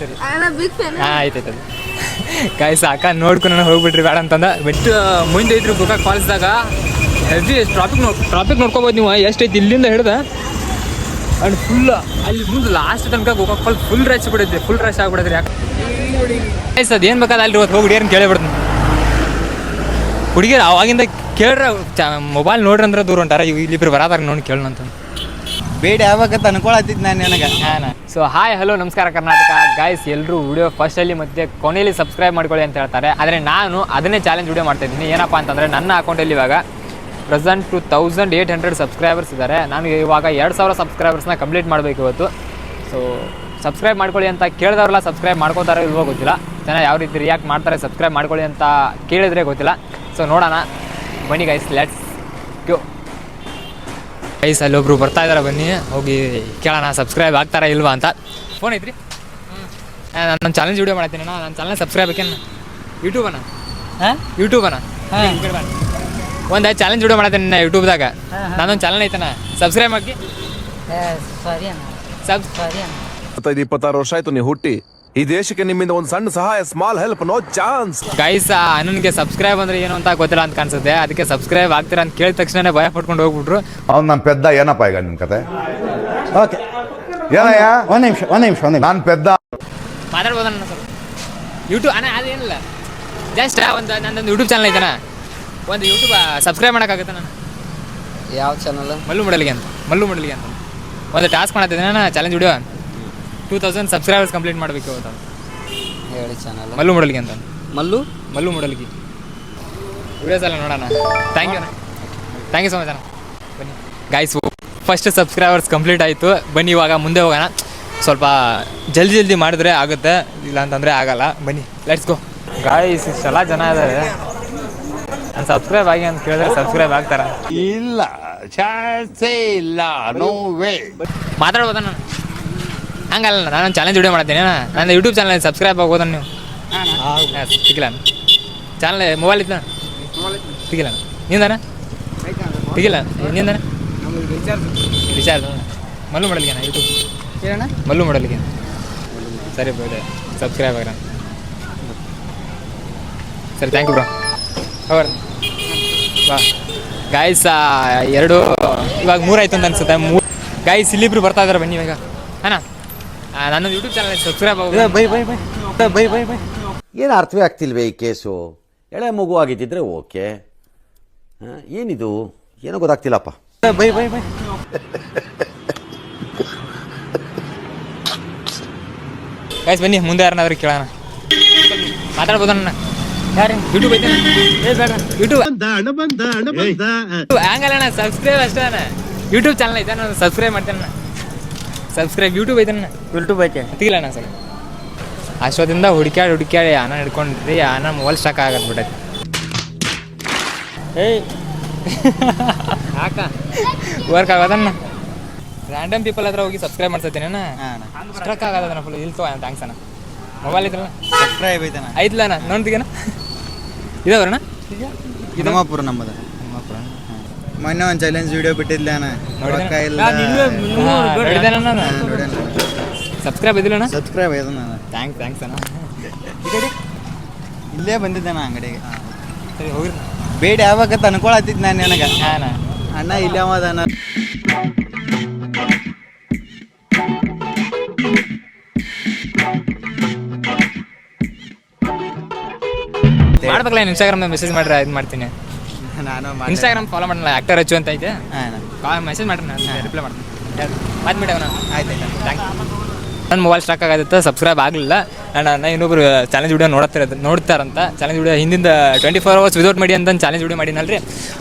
ಸರಿ. Big fan ಹಾಂ ಆಯ್ತು ಆಯ್ತು ಗಾಯ್ಸ್ ಅಕ್ಕ ನೋಡ್ಕೊಂಡು ಹೋಗ್ಬಿಟ್ರಿ ಬೇಡ ಅಂತಂದ. ಬಿಟ್ಟು ಮುಂದೆ ಇದ್ರು ಗೋಕಾಕ್ ಫಾಲ್ಸ್ದಾಗ ಹೆವಿ ಟ್ರಾಫಿಕ್ ನೋ ಟ್ರಾಫಿಕ್ ನೋಡ್ಕೋಬೋದು ನೀವು. ಎಷ್ಟೈತಿ ಇಲ್ಲಿಂದ ಹಿಡ್ದ? ಅಂಡ್ ಫುಲ್ ಅಲ್ಲಿ ಮುಂದೆ ಲಾಸ್ಟ್ ತನಕ ಗೋಕಾಕ್ ಫಾಲ್ ಫುಲ್ ರಶ್ ಬಿಡೈತಿ ಫುಲ್ ರಶ್ ಆಗ್ಬಿಡೈತ್ರಿ ಯಾಕೆ? ಸದ್ ಏನು ಬೇಕಾದ ಅಲ್ಲಿ ಹೋಗಿ ಹುಡುಗಿಯರನ್ನ ಕೇಳಿಬಿಡ್ತೀನಿ. ಹುಡುಗಿಯರು ಅವಾಗಿಂದ ಕೇಳ್ರ ಮೊಬೈಲ್ ನೋಡ್ರಿ ಅಂದ್ರೆ ದೂರ ಹೊಂಟಾರ ಇಲ್ಲಿ ಇಲ್ಲಿಬ್ರು ಬರಾದಾಗ ನೋಡಿ ಕೇಳೋಣ ಅಂತ. ಬೇಡ ಯಾವಾಗ ಅನ್ಕೊಳತ್ತಿದ್ ನಾನು ನನಗೆ. ಸೊ ಹಾಯ್ ಹಲೋ ನಮಸ್ಕಾರ ಕರ್ನಾಟಕ. ಗಾಯ್ಸ್ ಎಲ್ಲರೂ ವಿಡಿಯೋ ಫಸ್ಟಲ್ಲಿ ಮತ್ತೆ ಕೊನೆಯಲ್ಲಿ ಸಬ್ಸ್ಕ್ರೈಬ್ ಮಾಡ್ಕೊಳ್ಳಿ ಅಂತ ಹೇಳ್ತಾರೆ. ಆದರೆ ನಾನು ಅದನ್ನೇ ಚಾಲೆಂಜ್ ವಿಡಿಯೋ ಮಾಡ್ತಾ ಇದ್ದೀನಿ. ಏನಪ್ಪ ಅಂತಂದರೆ ನನ್ನ ಅಕೌಂಟಲ್ಲಿ ಇವಾಗ present two thousand eight hundred subscribers ಇದ್ದಾರೆ. ನಾನು ಇವಾಗ ಎರಡು ಸಾವಿರ ಸಬ್ಸ್ಕ್ರೈಬರ್ಸ್ನ ಕಂಪ್ಲೀಟ್ ಮಾಡಬೇಕು ಇವತ್ತು. ಸೊ ಸಬ್ಸ್ಕ್ರೈಬ್ ಮಾಡ್ಕೊಳ್ಳಿ ಅಂತ ಕೇಳಿದವ್ರಲ್ಲ ಸಬ್ಸ್ಕ್ರೈಬ್ ಮಾಡ್ಕೋತಾರೆ ಇಲ್ವೋ ಗೊತ್ತಿಲ್ಲ. ಜನ ಯಾವ ರೀತಿ ರಿಯಾಕ್ಟ್ ಮಾಡ್ತಾರೆ ಸಬ್ಸ್ಕ್ರೈಬ್ ಮಾಡ್ಕೊಳ್ಳಿ ಅಂತ ಕೇಳಿದ್ರೆ ಗೊತ್ತಿಲ್ಲ. ಸೊ ನೋಡೋಣ. ಬನ್ನಿ ಗೈಸ್ ಲೆಟ್ಸ್ ಗ್ಯೋ ಗೈಸ್ ಅಲ್ಲೊಬ್ರು ಬರ್ತಾ ಇದಾರೆ ಬನ್ನಿ. ಹೋಗಿ ಕೇಳೋಣ ಸಬ್ಸ್ಕ್ರೈಬ್ ಆಗ್ತಾರಾ ಇಲ್ವಾ ಅಂತ. ಫೋನ್ ಐತ್ರಿ? ನಾನು ನನ್ನ ಚಾಲೆಂಜ್ ವಿಡಿಯೋ ಮಾಡ್ತೀನಿ ನನ್ನ ಚಾನಲ್ ಸಬ್ಸ್ಕ್ರೈಬ್ ಏಕೆನ ಯೂಟ್ಯೂಬ್ ಅಣ್ಣ. ಹಾಂ? ಯೂಟ್ಯೂಬನ ಒಂದು ಚಾಲೆಂಜ್ ವಿಡಿಯೋ ಮಾಡತ್ತೀನಿ ನಾ ಯೂಟ್ಯೂಬ್ದಾಗ ನಾನೊಂದು ಚಾನಲ್ ಐತನ ಸಬ್ಸ್ಕ್ರೈಬ್ ಹಾಕಿ ಸಾರಿ ಅಣ್ಣ. ಸಬ್ ಸಾರಿ ಅಣ್ಣ. ಇಪ್ಪತ್ತಾರು ವರ್ಷ ಆಯ್ತು ನೀವು ಹುಟ್ಟಿ. ಈ ದೇಶಕ್ಕೆ ನಿಮ್ಮಿಂದ ಒಂದು ಸಣ್ಣ ಸಹಾಯ small help no chance guys ನನಗೆ ಸಬ್ಸ್ಕ್ರೈಬ್ ಅಂದ್ರೆ ಏನು ಅಂತ ಗೊತ್ತಿಲ್ಲ ಅಂತ ಕಾಣಿಸುತ್ತೆ. ಅದಕ್ಕೆ ಸಬ್ಸ್ಕ್ರೈಬ್ ಆಗ್ತೀರಾ ಅಂತ ಕೇಳಿದ ತಕ್ಷಣ ಭಯ ಪಡ್ಕೊಂಡು ಹೋಗ್ಬಿಟ್ರು. ಅವ್ನು ನನ್ನ ಪೆದ್ದ ಏನಪ್ಪ ಈಗ ನಿಮ್ಮ ಕತೆ? ಓಕೆ ಏನಯ್ಯ? ಒಂದು ನಿಮಿಷ ಒಂದು ನಿಮಿಷ ಒಂದು ನಿಮಿಷ. ನಾನು ಪೆದ್ದ. ಮಾತಾಡ್ಬೋದಣ್ಣ ಸ್ವಲ್ಪ? ಯೂಟ್ಯೂಬ್ ಅಣ್ಣ ಅದೇನಿಲ್ಲ ಜಸ್ಟ್ ಒಂದು ನಂದೊಂದು ಯೂಟ್ಯೂಬ್ ಚಾನಲ್ ಐತನ ಒಂದು ಯೂಟ್ಯೂಬ್ ಸಬ್ಸ್ಕ್ರೈಬ್ ಮಾಡೋಕ್ಕಾಗುತ್ತೆ ನಾನು ಯಾವ ಚಾನಲ್ ಮಲ್ಲು ಮಡಲಿಗೆ ಅಂತ ಮಲ್ಲು ಮಡಲಿಗೆ ಅಂತ. ಒಂದು ಟಾಸ್ಕ್ ಮಾಡ್ತಿದ್ದೀನಿ ನಾನು challenge video two thousand subscribers complete ಮಾಡಬೇಕು ಅಂತ. ಹೇಳಿ ಚಾನಲ್. ಮಲ್ಲು ಮಡಲಿಗೆ ಅಂತ. ಮಲ್ಲು? ಮಲ್ಲು ಮಡಲಿಗೆ. ವಿಡಿಯೋಸ್ ಸಲ ನೋಡೋಣ. Thank you thank you so much ಅಣ್ಣ. ಬನ್ನಿ. ಗಾಯ್ಸ್ ಫಸ್ಟ್ ಸಬ್ಸ್ಕ್ರೈಬರ್ಸ್ ಕಂಪ್ಲೀಟ್ ಆಯಿತು. ಬನ್ನಿ ಇವಾಗ ಮುಂದೆ ಹೋಗೋಣ. ಸ್ವಲ್ಪ ಜಲ್ದಿ ಜಲ್ದಿ ಮಾಡಿದ್ರೆ ಆಗುತ್ತೆ. ಇಲ್ಲ ಅಂತಂದರೆ ಆಗಲ್ಲ. ಬನ್ನಿ ಲೆಟ್ಸ್ ಗೋ ಗಾಯ್ಸ್ ಇಷ್ಟೆಲ್ಲ ಜನ ಇದ್ದಾರೆ ನಾನು ಸಬ್ಸ್ಕ್ರೈಬ್ ಆಗಿ ಅಂತ ಕೇಳಿದ್ರೆ ಸಬ್ಸ್ಕ್ರೈಬ್ ಆಗ್ತಾರ? ಇಲ್ಲ ಚಾನ್ಸೇ ಇಲ್ಲ. ನೋ ವೇ ಮಾತಾಡ್ಬೋದ ನಾನು ಹಂಗಲ್ಲ ನಾನು ಚಾಲೆಂಜ್ ವಿಡಿಯೋ ಮಾಡ್ತೀನಿ ನನ್ನ ಯೂಟ್ಯೂಬ್ ಚಾನಲ್ ಸಬ್ಸ್ಕ್ರೈಬ್ ಆಗ್ಬೋದ ನೀವು. ಹಾಂ ಸಿಕ್ಕಿಲ್ಲ ಚಾನಲ್ ಮೊಬೈಲ್ ಇತ್ತ ಸಿಕ್ಕಿಲ್ಲ ನಿಂದಾನ ಸಿಕ್ಕಿಲ್ಲ ನಿಂದಾನ ರಿಚಾರ್ಜ್ ಮಲ್ಲು ಮಾಡಲಿಗೆ ಯೂಟ್ಯೂಬ್ ಮಲ್ಲು ಮಾಡಲಿಗೆ ಸರಿ ಬೇಡ ಸಬ್ಸ್ಕ್ರೈಬ್ ಆಗ್ರ ಸರಿ ಥ್ಯಾಂಕ್ ಯು ಬ್ರೋ ಅವರ್ ಬಾ. ಗಾಯ್ಸ್ ಎರಡು ಇವಾಗ ಮೂರಾಯ್ತು ಅಂತ ಅನ್ಸುತ್ತೆ. ಮೂರು ಗಾಯ್ಸ್ ಇಲ್ಲಿಬ್ರು ಬರ್ತಾ ಇದಾರೆ ಬನ್ನಿ ಇವಾಗ. ಹಾಂ ನನ್ನ ಯೂಟ್ಯೂಬ್ ಚಾನಲ್ ಸಬ್ಸ್ಕ್ರೈಬ್ ಆಗ bye bye bye. Bye bye bye. ಏನು ಅರ್ಥವೇ ಆಗ್ತಿಲ್ವೇ ಈ ಕೇಸು? ಎಳೆ ಮಗು ಆಗಿದ್ದಿದ್ರೆ ಓಕೆ. ಏನಿದು? ಏನೋ ಗೊತ್ತಾಗ್ತಿಲ್ಲಪ್ಪ. Bye bye bye. ಗಾಯ್ಸ್ ಬನ್ನಿ ಮುಂದೆ ಯಾರನ್ನಾದ್ರೂ ಕೇಳೋಣ. ಮಾತಾಡ್ಬೋದ ಅಣ್ಣ. ಯಾರು? ಯೂಟ್ಯೂಬ್ ಐತೆ ಯೂಟ್ಯೂಬ್ ಹಂಗಲ್ಲ ಅಣ್ಣ ಸಬ್ಸ್ಕ್ರೈಬ್ ಅಷ್ಟೇ ಯೂಟ್ಯೂಬ್ ಚಾನಲ್ ಐತೆ ನಾನು ಸಬ್ಸ್ಕ್ರೈಬ್ ಮಾಡ್ತೇನೆ ಅಣ್ಣ. ಸಬ್ಸ್ಕ್ರೈಬ್ ಯೂಟ್ಯೂಬ್ ಐತೆ ಅಣ್ಣ ಯೂಟ್ಯೂಬ್ ಐತೆ. ಹತ್ತಿಲ್ಲ ಅಣ್ಣ ಸರ್. ಅಷ್ಟೊತ್ತಿಂದ ಹುಡುಕ್ಯಾಡಿ ಹುಡುಕ್ಯಾಡಿ ಆನ ಹಿಡ್ಕೊಂಡ್ರಿ ಆನ ಮೊಬೈಲ್ ಸ್ಟಾಕ್ ಆಗತ್ ಬಿಟ್ಟೈತಿ ಏಯ್. ಯಾಕ? ವರ್ಕ್ ಆಗೋದಣ್ಣ. ರ್ಯಾಂಡಮ್ ಪೀಪಲ್ ಹತ್ರ ಹೋಗಿ ಸಬ್ಸ್ಕ್ರೈಬ್ ಮಾಡ್ಸತ್ತೀನಿ ಅಣ್ಣ. ಹಾಂ ಸ್ಟ್ರಕ್ ಆಗೋದಣ್ಣ ಫುಲ್ ಇಲ್ತೋ ಥ್ಯಾಂಕ್ಸ್ ಅಣ್ಣ ಮೊಬೈಲ್ ಇದ್ರಲ್ಲ ಸಬ್ಸ್ಕ್ರೈಬ್ ಐತಣ್ಣ ಐತ್ಲಣ್ಣ ನೋಡ್ತೀಗಣ್ಣ ಇದಾವ್ರಣ್ಣ? ಇದಮಾಪುರ ನಮ್ಮದ. ಮೊನ್ನೆ ಒಂದು ಚಾಲೆಂಜ್ ವಿಡಿಯೋ ಬಿಟ್ಟಿದ್ಲ ರೊಕ್ಕ ಇಲ್ಲ. ಸಬ್ಸ್ಕ್ರೈಬ್ ಇದಿಲ್ಲಣ್ಣ ಸಬ್ಸ್ಕ್ರೈಬ್ ಐತ ನಾನು? ಥ್ಯಾಂಕ್ಸ್ ಥ್ಯಾಂಕ್ಸ್ ಅಣ್ಣ. ಇಲ್ಲೇ ಬಂದಿದ್ದೆ ನಾ ಅಂಗಡಿಗೆ. ಸರಿ ಹೋಗಿ ಬೇಡ ಯಾವಾಗ ಅನ್ಕೊಳತ್ತಿದ್ ನಾನು ನನಗೆ. ಅಣ್ಣ. ಇಲ್ಲೇ ಅವ ಅದಾನ. ಮಾಡ್ಬೇಕಲ್ಲ ಇನ್ಸ್ಟಾಗ್ರಾಮ್ ಮೆಸೇಜ್ ಮಾಡ್ರೆ ಇದು ಮಾಡ್ತೀನಿ ನಾನು ಇನ್ಸ್ಟಾಗ್ರಾಮ್ ಫಾಲೋ ಮಾಡೋಣ ಆಕ್ಟರ್ ಅಚ್ಚು ಅಂತ ಐತೆ? ಹಾಂ ಕಾಲ್ ಮೆಸೇಜ್ ಮಾಡ್ರಿ ನಾನು ರಿಪ್ಲೈ ಮಾಡ್ತೀನಿ. ಮಾತು ಬಿಡವನ ಆಯ್ತು ಆಯ್ತು ಥ್ಯಾಂಕ್ ನನ್ನ ಮೊಬೈಲ್ ಸ್ಟಾಕ್ ಆಗುತ್ತೆ ಸಬ್ಸ್ಕ್ರೈಬ್ ಆಗಲಿಲ್ಲ. ನಾನು ಅಣ್ಣ ಇನ್ನೊಬ್ರು ಚಾಲೆಂಜ್ ವಿಡಿಯೋ ನೋಡ್ತಾರ ನೋಡ್ತಾರಂತ. ಚಾಲೆಂಜ್ ವಿಡಿಯೋ ಹಿಂದಿಂದ ಟ್ವೆಂಟಿ ಫೋರ್ ಅವರ್ಸ್ ವಿದೌಟ್ ಮಾಡಿ ಅಂತ ಚಾಲೆಂಜ್ ವಿಡಿಯೋ ಮಾಡಿನಲ್ರಿ.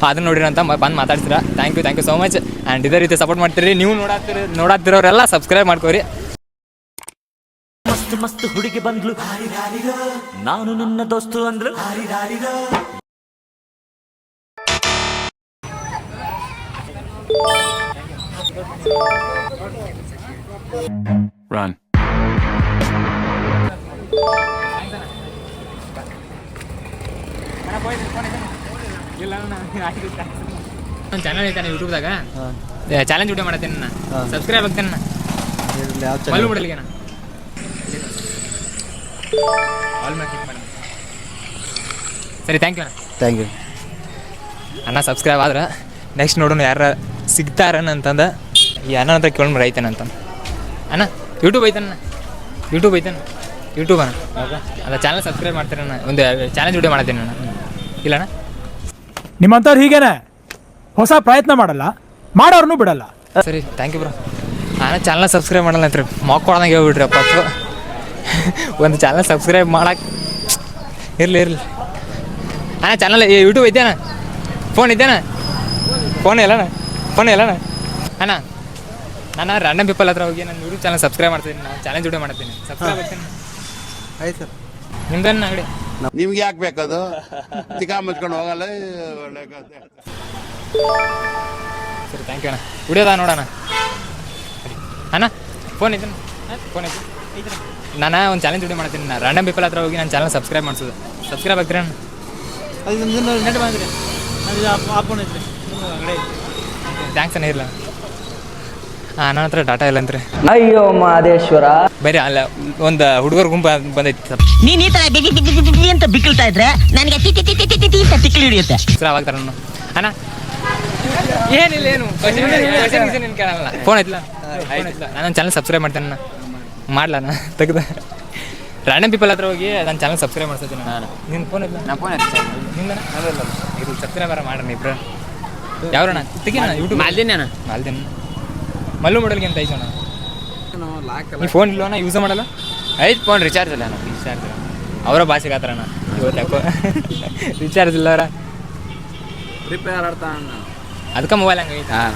ಅದನ್ನ ನೋಡಿರಿ ಅಂತ ಬಂದು ಮಾತಾಡ್ತೀರಾ thank you thank you so much and ಇದೇ ರೀತಿ ಸಪೋರ್ಟ್ ಮಾಡ್ತೀರಿ. ನೀವು ನೋಡಾತಿರ ನೋಡಾತಿರೋರೆಲ್ಲ ಸಬ್ಸ್ಕ್ರೈಬ್ ಮಾಡ್ಕೋರಿ. ಮಸ್ತ್ ಮಸ್ತ್ ಹುಡುಗಿ ಬಂದ್ಲು. ನಾನು ನನ್ನ ದೋಸ್ತು ಅಂದ್ಲು. ರನ್ ನನ್ನ ಚಾನಲ್ ಐತಾನೆ ಯೂಟ್ಯೂಬ್ದಾಗ ಚಾಲೆಂಜ್ ವಿಡಿಯೋ ಮಾಡತ್ತೇನೆ ನಾನು. ಸಬ್ಸ್ಕ್ರೈಬ್ ಆಗ್ತೇನೆ ನಾನು ಮಲ್ಲು ಆಲ್ ಮಾಡಿ. ಸರಿ ಥ್ಯಾಂಕ್ ಯು ಅಣ್ಣ. ಥ್ಯಾಂಕ್ ಯು ಅಣ್ಣ ಸಬ್ಸ್ಕ್ರೈಬ್ ಆದ್ರೆ ನೆಕ್ಸ್ಟ್ ನೋಡೋಣ ಯಾರ ಸಿಗ್ತಾರನ್ ಅಂತಂದ ಈ ಅಣ್ಣ ಹತ್ರ ಕೇಳ್ ಐತೇನೆ ಅಂತ. ಅಣ್ಣ ಯೂಟ್ಯೂಬ್ ಐತಣ್ಣ. ಯೂಟ್ಯೂಬ್ ಐತಣ್ಣ. ಯೂಟ್ಯೂಬ್ ಅಣ್ಣ. ಅಲ್ಲ ಚಾನಲ್ ಸಬ್ಸ್ಕ್ರೈಬ್ ಮಾಡ್ತೀರಣ್ಣ. ಒಂದು ಚಾಲೆಂಜ್ ವಿಡಿಯೋ ಮಾಡ್ತೀನಿ ಅಣ್ಣ. ಇಲ್ಲ ಅಣ್ಣ? ನಿಮ್ಮಂಥವ್ರು ಹೀಗೇನೆ ಹೊಸ ಪ್ರಯತ್ನ ಮಾಡಲ್ಲ ಮಾಡೋರ್ನು ಬಿಡಲ್ಲ. ಸರಿ ಥ್ಯಾಂಕ್ ಯು ಬ್ರೋ ನಾನು ಚಾನಲ್ ಸಬ್ಸ್ಕ್ರೈಬ್ ಮಾಡಲ್ಲ ಅಂತ್ರಿ. ಮಕ್ಕೊಳದಂಗೆ ಹೇಳ್ಬಿಡ್ರಿ ಅಪ್ಪ. ಒಂದು ಚಾನಲ್ ಸಬ್ಸ್ಕ್ರೈಬ್ ಮಾಡಕ್ಕೆ ಇರಲಿ ಇರಲಿ. ಅಣ್ಣ ಚಾನಲ್ ಯೂಟ್ಯೂಬ್ ಐತೇನ ಫೋನ್ ಐತೇನ ಫೋನ್ ಇಲ್ಲಣ್ಣ ಫೋನ್ ಇಲ್ಲಣ್ಣ ಅಣ್ಣ ನಾನು ರ್ಯಾಂಡಮ್ ಪೀಪಲ್ ಹತ್ರ ಹೋಗಿ ನಾನು ಯೂಟ್ಯೂಬ್ ಚಾನಲ್ ಸಬ್ಸ್ಕ್ರೈಬ್ ಮಾಡ್ತೀನಿ ನಾನು ಚಾಲೆಂಜ್ ವಿಡಿಯೋ ಮಾಡ್ತೀನಿ. ಸಬ್ಸ್ಕ್ರೈಬ್ ಆಗ್ತೀನಿ. ಆಯ್ತು ಸರ್. ನಿಮ್ದೇನು ಅಂಗಡಿ? ನಿಮ್ಗೆ ಯಾಕೆ ಬೇಕದು ತಿಕಾ ಮುಚ್ಕೊಂಡು ಹೋಗಲ್ಲ ಸರಿ ಥ್ಯಾಂಕ್ ಯು ಅಣ್ಣ. ವಿಡಿಯೋದ ನೋಡೋಣ. ಅಣ್ಣ ಫೋನ್ ಐತೆ ಫೋನ್ ಐತೆ ನಾನು ಒಂದು ಚಾಲೆಂಜ್ ವಿಡಿಯೋ ಮಾಡ್ತೀನಿ. ನಾನು ರ್ಯಾಂಡಮ್ ಪೀಪಲ್ ಹತ್ರ ಹೋಗಿ ನನ್ನ ಚಾನಲ್ ಸಬ್ಸ್ಕ್ರೈಬ್ ಮಾಡಿಸೋದು. ಸಬ್ಸ್ಕ್ರೈಬ್ ಆಗ್ತೀರ ಅಣ್ಣ? ನೆಟ್ ಬಂದ್ರಿ ಥ್ಯಾಂಕ್ಸ್ ಅಣ್ಣ ಇರಲ್ಲ ಹಾಂ ನನ್ನ ಹತ್ರ ಡಾಟಾ ಇಲ್ಲ ಅಂತ್ರಿ ಅಯ್ಯೋ ಮಹದೇಶ್ವರ. ಬರೀ ಅಲ್ಲ ಒಂದು ಹುಡುಗರ ಗುಂಪು ಬಂದೈತಿ ನೀನ್ ಈ ತರ ಬಿಗಿ ಬಿಗಿ ಬಿಗಿ ಬಿಗಿ ಅಂತ ಬಿಕ್ಕಳ್ತಾ ಇದ್ರೆ ನನಗೆ ತಿ ತಿ ತಿ ತಿ ತಿ ಅಂತ ತಿಕ್ಲಿ ಹಿಡಿಯುತ್ತೆ. ಸರ್ ಆಗ್ತಾರೆ ನಾನು ಅಣ್ಣ. ಏನಿಲ್ಲ ಏನು? ಕೇಳಲ್ಲ. ಫೋನ್ ಐತ್ಲ? ನಾನು ಚಾನಲ್ ಸಬ್ಸ್ಕ್ರೈಬ್ ಮಾಡ್ತೇನೆ ಅಣ್ಣ. ಮಾಡ್ಲಾ ಅಣ್ಣ? ತೆಗ್ದ. ರ್ಯಾಂಡಮ್ ಪೀಪಲ್ ಹತ್ರ ಹೋಗಿ ನನ್ನ ಚಾನಲ್ ಸಬ್ಸ್ಕ್ರೈಬ್ ಮಾಡ್ತೀನಿ ನಾನು. ನಿನ್ನ ಫೋನ್ ಇಲ್ಲ? ನಾ ಫೋನ್ ಐತೆ ನಿಂದ ಇದು ಸಬ್ಸ್ಕ್ರೈಬರ್ ಮಾಡ್ರಿ ಇಬ್ರು ಯಾವ್ರಣ್ಣ? ತೆಗಿನ ಯೂಟ್ಯೂಬ್ ಮಾಲ್ದಿನಿ ಅಣ್ಣ ಮಾಲ್ದೇನ. ಮಲ್ಲು ಮಾಡಲ್ಗೆ ಅಂತ ಐತಣ್ಣ ನೀವು ಫೋನ್ ಇಲ್ಲೋಣ ಯೂಸ್ ಮಾಡಲ್ಲ? ಐದು ಫೋನ್ ರಿಚಾರ್ಜ್ ಇಲ್ಲ ಅಣ್ಣ ರಿಚಾರ್ಜ್ ಅವರ ಭಾಷೆ ಆತರಣ್ಣ ಇವತ್ತು ರಿಚಾರ್ಜ್ ಇಲ್ಲ ಅವರ. ರಿಪೇರ್ ಆಡ್ತಾ ಅದಕ್ಕೆ ಮೊಬೈಲ್ ಹಂಗೆ ಐತೆ. ಹಾಂ.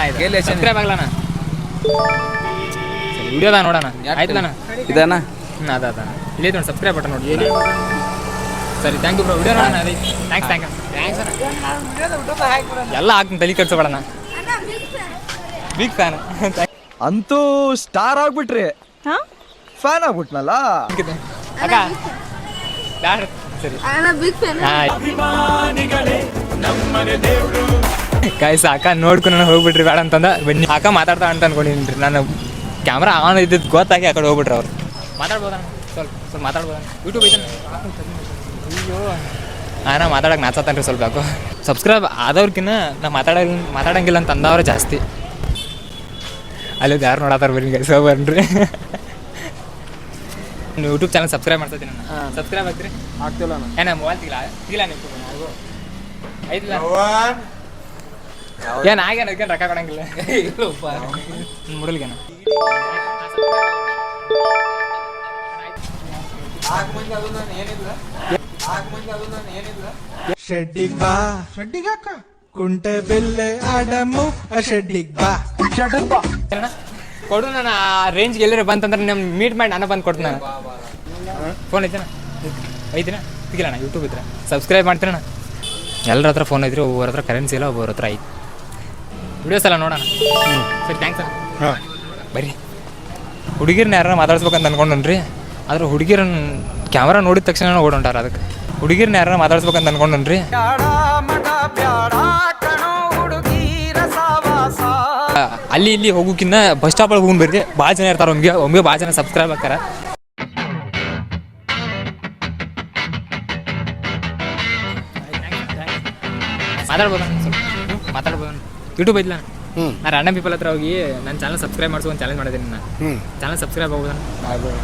ಆಯ್ತು ಸಬ್ಸ್ಕ್ರೈಬ್ ಆಗಲಣ್ಣ. ಸರಿ ವಿಡಿಯೋದ ನೋಡೋಣ. ಆಯ್ತಣ್ಣ ಇದಣ್ಣ ಹ್ಞೂ ಅದ ಅದ. ಇಲ್ಲಿ ನೋಡಿ ಸಬ್ಸ್ಕ್ರೈಬ್ ಬಟನ್ ನೋಡಿ. ಸರಿ ಥ್ಯಾಂಕ್ ಯು ಬ್ರೋ ವಿಡಿಯೋ ನೋಡೋಣ ಥ್ಯಾಂಕ್ಸ್ ಥ್ಯಾಂಕ್ ಥ್ಯಾಂಕ್ಸ್ ಎಲ್ಲ ಹಾಕ್ತೀನಿ ತಲೆ ಕಟ್ಸೋಬೇಡಣ್ಣ ಬಿಗ್ ಫ್ಯಾನ್ ಅಂತೂ ಸ್ಟಾರ್ ಆಗ್ಬಿಟ್ರಿ. ಫ್ಯಾನ್ ಆಗ್ಬಿಟ್ನಲ್ಲ? ಅಕ್ಕ. ಬ್ಯಾಡ ಸರಿ. ಬಿಗ್ ಫ್ಯಾನ್ ಕಾಯ್ಸ ಅಕ್ಕ ನೋಡ್ಕೊಂಡು ಹೋಗ್ಬಿಟ್ರಿ ಬೇಡ ಅಂತಂದ. ಬನ್ನಿ. ಅಕ್ಕ ಮಾತಾಡ್ತಾ ಅಂತ ಅನ್ಕೊಂಡಿನಿ ರೀ. ನಾನು ಕ್ಯಾಮ್ರಾ ಆನ್ ಇದ್ದಿದ್ದು ಗೊತ್ತಾಗಿ ಆ ಕಡೆ ಹೋಗ್ಬಿಟ್ರಿ ಅವ್ರು. ಮಾತಾಡ್ಬೋದಣ್ಣ? ಸ್ವಲ್ಪ ಸ್ವಲ್ಪ ಮಾತಾಡ್ಬೋದಣ್ಣ. ಯೂಟ್ಯೂಬ್ ಐತೆ ಅಯ್ಯೋ ನಾ ಮಾತಾಡಕ್ಕೆ ನಾಚತ್ತಾನ್ರಿ ಸ್ವಲ್ಪ ಯಾಕೋ. ಸಬ್ಸ್ಕ್ರೈಬ್ ಆದವ್ರಿಗಿನ್ನ ನಾ ಮಾತಾಡ ಮಾತಾಡಂಗಿಲ್ಲ ಅಂತ ಅಂದವ್ರೆ ಜಾಸ್ತಿ. ಅಲ್ಲಿ ಯಾರು ನೋಡತ್ತಾರ ಬರೀ ಕೆಲಸ ಬನ್ರಿ ನೀವು ಯೂಟ್ಯೂಬ್ ಚಾನಲ್ ಸಬ್ಸ್ಕ್ರೈಬ್ ಮಾಡ್ತೀನಿ ನಾನು ಸಬ್ಸ್ಕ್ರೈಬ್ ಆಗ್ತೀರಿ? ಆಗ್ತಿಲ್ಲ ಏನ ಮೊಬೈಲ್ ತಿಗ್ಲ ತಿಗ್ಲ ನೀವು ಐತಿಲ್ಲ ಏನ್ ಆಗೇನ ಅದಕ್ಕೆ ರೊಕ್ಕ ಕೊಡಂಗಿಲ್ಲ. ಮುಡಲ್ಗೇನ? ಕುಂಟೆ ಬೆಲ್ಲೆ ಆಡಮು ಶೆಡ್ಡಿಗ್ ಬಾ ಶೆಡ್ಡಿಗ್ ಬಾ ಕೊಡು ನಾನು ಆ ರೇಂಜ್ಗೆ ಎಲ್ಲರೂ ಬಂತಂದ್ರೆ ನಮ್ಮ ಮೀಟ್ ಮಾಡಿ ನಾನು ಬಂದು ಕೊಡ್ತೀನಿ ನಾನು. ಫೋನ್ ಐತೆನಾ? ಐತೆನಾ? ಸಿಗಿಲ್ಲ ಅಣ್ಣ ಯೂಟ್ಯೂಬ್ ಇದ್ರೆ. ಸಬ್ಸ್ಕ್ರೈಬ್ ಮಾಡ್ತೀರಣ್ಣ ಎಲ್ಲರ ಹತ್ರ ಫೋನ್ ಐತ್ರಿ ಒಬ್ಬರ ಹತ್ರ ಕರೆನ್ಸಿ ಇಲ್ಲ ಒಬ್ಬರ ಹತ್ರ ಐತಿ. ವಿಡಿಯೋಸ್ ಎಲ್ಲ ನೋಡೋಣ. ಸರಿ ಥ್ಯಾಂಕ್ಸ್ ಅಣ್ಣ. ಬರ್ರಿ. ಹುಡುಗಿರ್ನ ಯಾರು ಮಾತಾಡ್ಸ್ಬೇಕಂತ ಅನ್ಕೊಂಡನ್ರಿ ಆದ್ರೆ ಹುಡುಗಿರನ್ನ ಕ್ಯಾಮ್ರಾ ನೋಡಿದ ತಕ್ಷಣ ಓಡೊಂಟಾರ ಅದಕ್ಕೆ. ಹುಡುಗಿರ್ನ ಯಾರ ಮಾತಾಡ್ಸ್ಬೇಕಂತ ಅನ್ಕೊಂಡನ್ರಿ. ಆ, ಅಲ್ಲಿ ಇಲ್ಲಿ ಹೋಗೋಕಿನ್ನ ಬಸ್ ಸ್ಟಾಪ್ ಒಳಗೆ ಹೋಗಿ ಬರ್ರಿ. ಭಾಳ ಜನ ಇರ್ತಾರೆ ಒಮ್ಗೆ. ಒಮ್ಗೆ ಭಾಳ ಜನ ಸಬ್ಸ್ಕ್ರೈಬ್ ಆಗ್ತಾರೆ ಮಾತಾಡ್ಬೋದು ಮಾತಾಡ್ಬೋದು ಯೂಟ್ಯೂಬ್ ಐತಿಲ್ಲ ನಾ ರ್ಯಾಂಡಮ್ ಪೀಪಲ್ ಹತ್ರ ಹೋಗಿ ನನ್ನ ಚಾನಲ್ ಸಬ್ಸ್ಕ್ರೈಬ್ ಮಾಡಿಸೋ ಒಂದು ಚಾಲೆಂಜ್ ಮಾಡಿದ್ದೀನಿ ನಾನು ಚಾನಲ್ ಸಬ್ಸ್ಕ್ರೈಬ್ ಆಗ್ಬೋದ.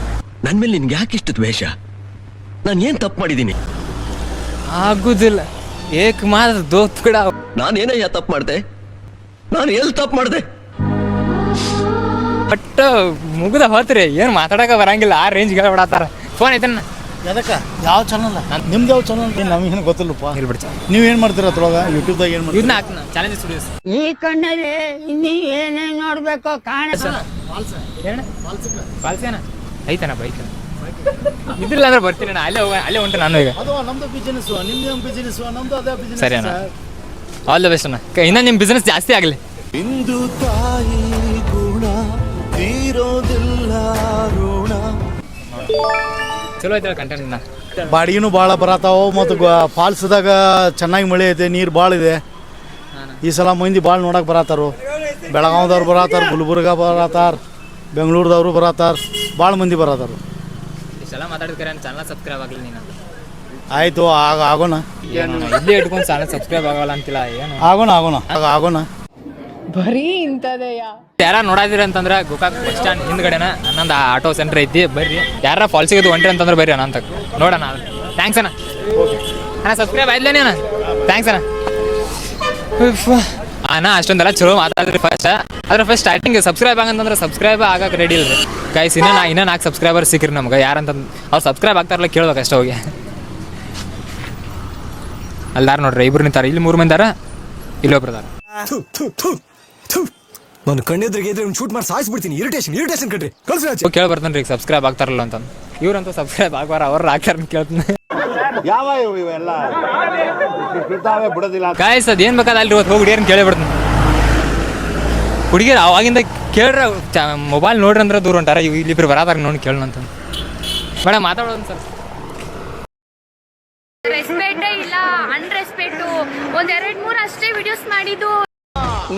ನನ್ನ ಮೇಲೆ ನಿನ್ಗೆ ಯಾಕೆ ಇಷ್ಟು ದ್ವೇಷ? ನಾನು ಏನು ತಪ್ಪು ಮಾಡಿದ್ದೀನಿ ಆಗುದಿಲ್ಲ. ಏಕ್ ಮಾತ್ರ ದೋತ್ ಬಿಡ ನಾನೇನಯ್ಯ ತಪ್ಪು ಮಾಡ್ದೆ? ನಾನು ಎಲ್ಲಿ ತಪ್ಪು ಮಾಡ್ದೆ? ಬಟ್ ಮುಗಿದ ಹೋತ್ರಿ ಏನು ಮಾತಾಡಕ ಬರಂಗಿಲ್ಲ ಆ ರೇಂಜ್ ಹೇಳ್ಬಿಡತ್ತಾರ ಫೋನ್ ಐತನ ಅದಕ್ಕೆ ಯಾವ ಚಾನಲ್ ನಿಮ್ದು ಯಾವ ಚಾನಲ್ ನಮಗೇನು ಗೊತ್ತಿಲ್ಲಪ್ಪ. ಹೇಳ್ಬಿಡ್ತಾ ನೀವು ಏನು ಮಾಡ್ತೀರ ಅದ್ರೊಳಗೆ? ಯೂಟ್ಯೂಬ್ದಾಗ ಏನು ಮಾಡ್ತೀರ? ಇದನ್ನ ಹಾಕ್ತೀನಿ ಚಾಲೆಂಜ್ ಸ್ಟುಡಿಯೋಸ್ ಈ ಕಣ್ಣಲ್ಲಿ ನೀವು ಏನೇನು ನೋಡ್ಬೇಕೋ ಕಾಣ ಏನ ಫಾಲ್ಸೇನ ಐತನ? ಬೈಕ್ ಇದ್ರಿಲ್ಲ ಅಂದ್ರೆ ಬರ್ತೀನಿ ಅಣ್ಣ. ಅಲ್ಲೇ ಹೋಗ ಅಲ್ಲೇ ಹೊಂಟೆ ನಾನು ಈಗ. ಅದು ನಮ್ದು ಬಿಸಿನೆಸ್ ನಿಮ್ದು ಏನು ಬಿಸಿನೆಸ್ ನಮ್ದು ಅದೇ ಬಿಸಿನೆಸ್ ಸರಿ ಅಣ್ಣ. ಆಲ್ ದ ಬೆಸ್ಟ್ ಅಣ್ಣ. ಕ- ಇನ್ನ ನಿಮ್ಮ ಬಿಸ್ನೆಸ್ ಜಾಸ್ತಿ ಆಗಲಿ. ಇಂದು ತಾಯಿ ಗುಣ ತೀರೋದಿಲ್ಲ ಋಣ. ಚಲೋ ಇದೆ ಕಂಟೆಂಟ್ ಅಣ್ಣ ಬಾಡಿಗೆನೂ ಭಾಳ ಬರತಾವ ಮತ್ತು ಫಾಲ್ಸ್ದಾಗ ಚೆನ್ನಾಗಿ ಮಳೆ ಐತೆ ನೀರು ಭಾಳ ಇದೆ. ಈ ಸಲ ಮಂದಿ ಭಾಳ ನೋಡಕ್ಕೆ ಬರತ್ತಾರು ಬೆಳಗಾವ್ದವ್ರು ಬರತ್ತಾರ ಗುಲ್ಬರ್ಗ ಬರತ್ತಾರ ಬೆಂಗಳೂರದವ್ರು ಬರತ್ತಾರ ಭಾಳ ಮಂದಿ ಬರತ್ತಾರ ಇಷ್ಟೆಲ್ಲ ಮಾತಾಡಿದ್ರೆ ಚಾನಲ್ ಸಬ್ಸ್ಕ್ರೈಬ್ ಆಗಲಿ ನೀನು. ಆಯಿತು ಆಗ ಆಗೋಣ. ಏನು ಇಲ್ಲೇ ಇಟ್ಕೊಂಡು ಚಾನಲ್ ಸಬ್ಸ್ಕ್ರೈಬ್ ಆಗಲ್ಲ ಅಂತಿಲ್ಲ ಏನು? ಆಗೋಣ ಆಗೋಣ ಆಗ ಆಗೋಣ. ಯಾರ ನೋಡಾದಿರ ಅಂತಂದ್ರೆ ಗೋಕಾಕ್ ಬಸ್ ಸ್ಟ್ಯಾಂಡ್ ಹಿಂದ್ಗಡೆನ ನಂದು ಆಟೋ ಸೆಂಟರ್ ಐತಿ ಬರ್ರಿ. ಯಾರ ಫಾಲ್ಸಿಗೆ ಹೊಂಟ್ರಿ ಅಂತಂದ್ರೆ ಬರ್ರಿ ಅಣ್ಣ ಅಂತ ನೋಡೋಣ ಥ್ಯಾಂಕ್ಸ್ ಅಣ್ಣ. ಅಣ್ಣ ಸಬ್ಸ್ಕ್ರೈಬ್ ಆಯ್ತಲೇ ಅಣ್ಣ ಥ್ಯಾಂಕ್ಸ್ ಅಣ್ಣ. ಅಣ್ಣ ಅಷ್ಟೊಂದೆಲ್ಲ ಚಲೋ ಮಾತಾಡಿದ್ರಿ ಫಸ್ಟ್ ಅದ್ರ ಫಸ್ಟ್ ಸ್ಟಾರ್ಟಿಂಗ್ ಸಬ್ಸ್ಕ್ರೈಬ್ ಆಗಂತಂದ್ರೆ ಸಬ್ಸ್ಕ್ರೈಬ್ ಆಗಕ್ಕೆ ರೆಡಿ ಇಲ್ರಿ. ಗೈಸ್ ಇನ್ನೂ ನಾ ಇನ್ನೂ ನಾಲ್ಕು ಸಬ್ಸ್ಕ್ರೈಬರ್ ಸಿಕ್ಕಿರಿ ನಮ್ಗೆ. ಯಾರಂತ ಅವ್ರು ಸಬ್ಸ್ಕ್ರೈಬ್ ಆಗ್ತಾರಲ್ಲ ಕೇಳ್ಬೇಕು ಅಷ್ಟೇ ಹೋಗಿ. ಅಲ್ದಾರ ನೋಡ್ರಿ ಇಬ್ರು ನಿಂತಾರ. ಇಲ್ಲಿ ಮೂರು ಮಂದಿ ಇಲ್ಲೊಬ್ರದಾರ ಇಲ್ಲೊಬ್ರು ಅದಾರ. ನಾನು ಕಣ್ಣೆದ್ರಿಗೆ ಇದ್ರೆ ಶೂಟ್ ಮಾಡಿ ಸಾಯಿಸ್ಬಿಡ್ತೀನಿ. ಇರಿಟೇಷನ್ ಇರಿಟೇಷನ್ ಕಟ್ರಿ ಕಳ್ಸಿ ಕೇಳಿ ಬರ್ತಾನೆ ರೀ ಸಬ್ಸ್ಕ್ರೈಬ್ ಆಗ್ತಾರಲ್ಲ ಅಂತ. ಇವ್ರಂತೂ ಸಬ್ಸ್ಕ್ರೈಬ್ ಆಗ್ಬಾರ ಅವ್ರ ಹಾಕ್ಯಾರ ಕೇಳ್ತಾನೆ. ಯಾವ ಇವೆಲ್ಲ? ಬಿಡೋದಿಲ್ಲ ಗಾಯಸ್ ಅದು ಏನು ಬೇಕಾದ ಅಲ್ಲಿ ಹೋಗಿ ಹುಡುಗಿಯರ್ನ ಕೇಳಿ ಬಿಡ್ತಾನೆ. ಹುಡುಗಿಯರು ಅವಾಗಿಂದ ಕೇಳ್ರ ಮೊಬೈಲ್ ನೋಡ್ರಿ ಅಂದ್ರೆ ದೂರ ಹೊಂಟಾರ ಇವ್ ಇಲ್ಲಿಬ್ರು ಬರಾದಾರ ನೋಡಿ ಕೇಳೋಣ ಅಂತ. ಮೇಡಮ್ ಮಾತಾಡೋದು ಸರ್. ರೆಸ್ಪೆಕ್ಟೇ ಇಲ್ಲ ಅನ್ರೆಸ್ಪೆಕ್ಟು ಒಂದ್ ಎರಡ್ ಮೂರ್ ಅಷ್ಟೇ ವಿಡಿಯೋಸ್ ಮಾಡಿದ್ದು.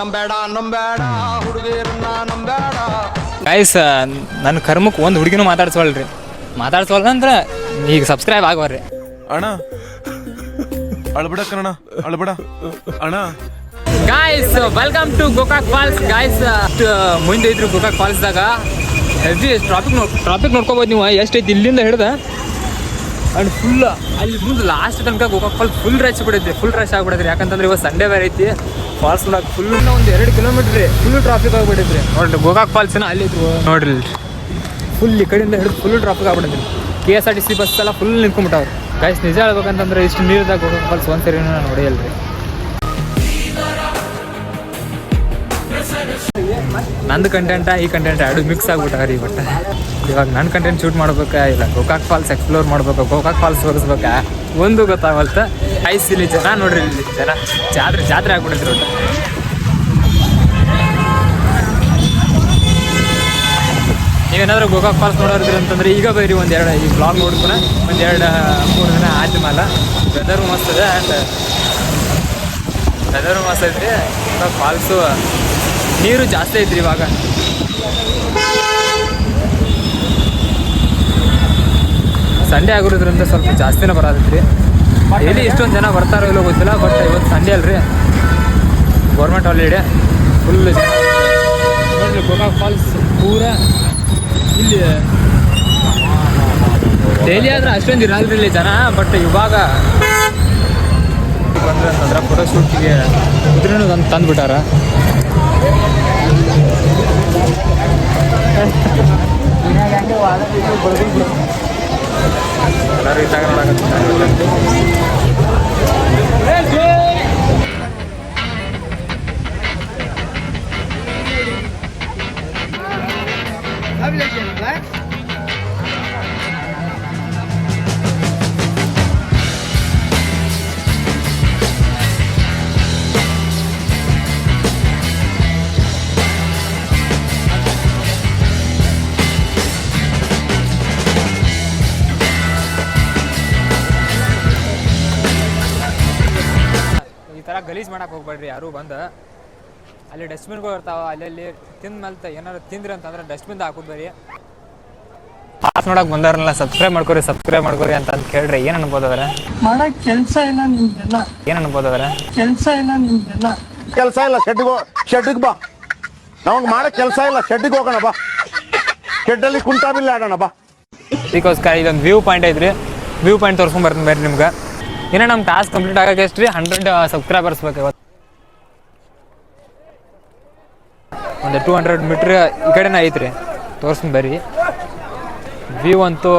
ನಂಬೇಡ ನಂಬೇಡ ಹುಡುಗಿಯರನ್ನ ನಂಬೇಡ. ಗೈಸ್ ನನ್ನ ಕರ್ಮಕ್ಕೆ ಒಂದು ಹುಡುಗಿನೂ ಮಾತಾಡ್ಸವಲ್ರಿ. ಮಾತಾಡ್ಸೋಲ್ಲ ಅಂದ್ರೆ ಈಗ ಸಬ್ಸ್ಕ್ರೈಬ್ ಆಗವ್ರಿ ಅಣ್ಣ. ಅಳ್ಬಿಡ ಕಣ ಅಳ್ಬಿಡ. ಅಣ್ಣ. Guys welcome to Gokak falls guys ಮುಂದೆ ಇದ್ರು ಗೋಕಾಕ್ ಫಾಲ್ಸ್ದಾಗ ಹೆವಿ ಟ್ರಾಫಿಕ್ ನೋ ಟ್ರಾಫಿಕ್ ನೋಡ್ಕೋಬೋದು ನೀವು. ಎಷ್ಟೈತಿ ಇಲ್ಲಿಂದ ಹಿಡ್ದ? ಅಂಡ್ ಫುಲ್ ಅಲ್ಲಿ ಮುಂದೆ ಲಾಸ್ಟ್ ತನಕ ಗೋಕಾಕ್ ಫಾಲ್ಸ್ ಫುಲ್ ರಶ್ ಬಿಡೈತಿ ಫುಲ್ ರಶ್ ಆಗ್ಬಿಡೈತ್ರಿ ಯಾಕಂತಂದ್ರೆ ಇವತ್ತು ಸಂಡೇ ಬೇರೆ ಐತಿ. ಫಾಲ್ಸ್ ನೋಡಕ್ಕೆ ಫುಲ್ ಒಂದು ಎರಡು ಕಿಲೋಮೀಟರ್ ರೀ. ಫುಲ್ ಟ್ರಾಫಿಕ್ ಆಗ್ಬಿಡೈತ್ರಿ. ನೋಡ್ರಿ ಗೋಕಾಕ್ ಫಾಲ್ಸ್ನ ಅಲ್ಲಿ ಇದ್ರು. ನೋಡ್ರಿ. ಫುಲ್ ಈ ಕಡೆಯಿಂದ ಹಿಡಿದು full traffic ಆಗ್ಬಿಡೈತ್ರಿ K S R T C bus ಎಲ್ಲ ಫುಲ್ ನಿಂತ್ಕೊಂಡ್ಬಿಟ್ಟವ್ರು. ಗಾಯ್ಸ್ ನಿಜ ಹೇಳ್ಬೇಕಂತಂದ್ರೆ ಇಷ್ಟು ನೀರ್ದಾಗ ಗೋಕಾಕ್ ಫಾಲ್ಸ್ ಒಂದ್ಸರಿ ನಾನು ನೋಡಿಯಲ್ರಿ ನಂದು ಕಂಟೆಂಟ ಈ ಕಂಟೆಂಟ್ ಎರಡು ಮಿಕ್ಸ್ ಆಗ್ಬಿಟ್ಟಾರಿ ಬಟ್ ಇವಾಗ ನನ್ನ ಕಂಟೆಂಟ್ ಶೂಟ್ ಮಾಡ್ಬೇಕಾ ಇಲ್ಲ ಗೋಕಾಕ್ ಫಾಲ್ಸ್ ಎಕ್ಸ್ಪ್ಲೋರ್ ಮಾಡ್ಬೇಕಾ? ಗೋಕಾಕ್ ಫಾಲ್ಸ್ ತೋರಿಸ್ಬೇಕಾ ಒಂದು ಗೊತ್ತಾಗಲ್ತ ಐಸ್ ಇಲ್ಲಿ ಜನ ನೋಡ್ರಿ ಇಲ್ಲಿ ಜನ. ಜಾತ್ರೆ ಜಾತ್ರೆ ಆಗ್ಬಿಟ್ಟಿದ್ರು ಒಟ್ಟು. ನೀವೇನಾದ್ರೂ ಗೋಕಾಕ್ ಫಾಲ್ಸ್ ನೋಡೋರಿದ್ರಿ ಅಂತಂದ್ರೆ ಈಗ ಬೈರಿ ಒಂದು ಎರಡು ಈ ಬ್ಲಾಗ್ ನೋಡ್ಕೊಳ ಒಂದು ಎರಡು ಮೂರು ದಿನ ಆದ್ಮೇಲೆ ವೆದರ್ ಮಸ್ತ್ ಇದೆ ಆ್ಯಂಡ್ ವೆದರ್ ಮಸ್ತ್ ಐತೆ ಗೋಕಾಕ್ ಫಾಲ್ಸು ನೀರು ಜಾಸ್ತಿ ಐತ್ರಿ ಇವಾಗ. ಸಂಡೆ ಆಗಿರೋದ್ರಿಂದ ಸ್ವಲ್ಪ ಜಾಸ್ತಿನೇ ಬರತೈತ್ರಿ ಡೈಲಿ ಇಷ್ಟೊಂದು ಜನ ಬರ್ತಾರೋ ಇಲ್ಲೋ ಗೊತ್ತಿಲ್ಲ ಬಟ್ ಇವತ್ತು ಸಂಡೆ ಅಲ್ರಿ. ಗೌರ್ಮೆಂಟ್ ಹಾಲಿಡೇ ಫುಲ್ ಜನ. ನೋಡ್ರಿ ಗೋಕಾಕ್ ಫಾಲ್ಸ್ ಪೂರ ಇಲ್ಲಿ. ಡೈಲಿ ಆದ್ರೆ ಅಷ್ಟೊಂದು ಇರಲ್ರಿ ಇಲ್ಲಿ ಜನ ಬಟ್ ಇವಾಗ ಬಂದ್ರೆ ಅಂತಂದ್ರೆ ಫೋಟೋ ಶೂಟಿಗೆ ಕುದುರೆನೂ ತಂದು ತಂದ್ಬಿಟ್ಟಾರ. ಎಲ್ಲರೂ ಇದ್ದಾಗ ನೋಡಕತ್ತಾರೆ ಈ ಥರ ಗಲೀಜ್ ಮಾಡಕ್ಕೆ ಹೋಗ್ಬೇಡ್ರಿ ಯಾರು ಬಂದು. ಅಲ್ಲಿ ಡಸ್ಟ್ಬಿನ್ಗಳು ಇರ್ತಾವ ಅಲ್ಲಲ್ಲಿ ತಿಂದ ಮೇಲೆ ಏನಾರು ತಿಂದ್ರಿ ಅಂತಂದ್ರೆ ಡಸ್ಟ್ಬಿನ್ ಹಾಕೋದು ಬರ್ರಿ ಪಾಸ್ ನೋಡಕ್ ಬಂದಾರಲ್ಲ ಸಬ್ಸ್ಕ್ರೈಬ್ ಮಾಡ್ಕೋರಿ ಸಬ್ಸ್ಕ್ರೈಬ್ ಮಾಡ್ಕೋರಿ ಅಂತ ಅಂತ ಕೇಳ್ರಿ ಏನ್ ಅನ್ಬೋದವ್ರ ಮಾಡಕ್ ಕೆಲಸ ಇಲ್ಲ ನಿಮ್ದೆಲ್ಲ ಏನ್ ಅನ್ಬೋದವ್ರ ಕೆಲಸ ಇಲ್ಲ ನಿಮ್ದೆಲ್ಲ ಕೆಲಸ ಇಲ್ಲ ಶೆಡ್ಗೆ ಶೆಡ್ಗೆ ಬಾ. ನಮಗ್ ಮಾಡಕ್ ಕೆಲಸ ಇಲ್ಲ ಶೆಡ್ಗೆ ಹೋಗೋಣ ಬಾ. ಶೆಡ್ ಶೆಡ್ಡಲ್ಲಿ ಕುಂಟಾಬಿಲ್ಲ ಆಡೋಣ ಬಾ. ಅದಕ್ಕೋಸ್ಕರ ಇದೊಂದು ವ್ಯೂ ಪಾಯಿಂಟ್ ಐತ್ರಿ. ವ್ಯೂ ಪಾಯಿಂಟ್ ತೋರ್ಸ್ಕೊಂಡ್ ಬರ್ತೀನಿ ಬೇರೆ ನಿಮ್ಗೆ. ಇನ್ನೂ ನಮ್ಮ ಟಾಸ್ಕ್ ಕಂಪ್ಲೀಟ್ ಆಗಕ್ಕೆ ಎಷ್ಟು ರೀ? ಹಂಡ್ರೆಡ್ ಸಬ್ಸ್ಕ್ರೈಬರ್ಸ್ ಬೇಕು ಇವತ್ತು. ಒಂದು ಟೂ ಹಂಡ್ರೆಡ್ ಮೀಟ್ರ್ ಈ ಕಡೆನೇ ಐತ್ರಿ. ತೋರಿಸ್ತೀನಿ ಬರ್ರಿ. ವ್ಯೂ ಅಂತೂ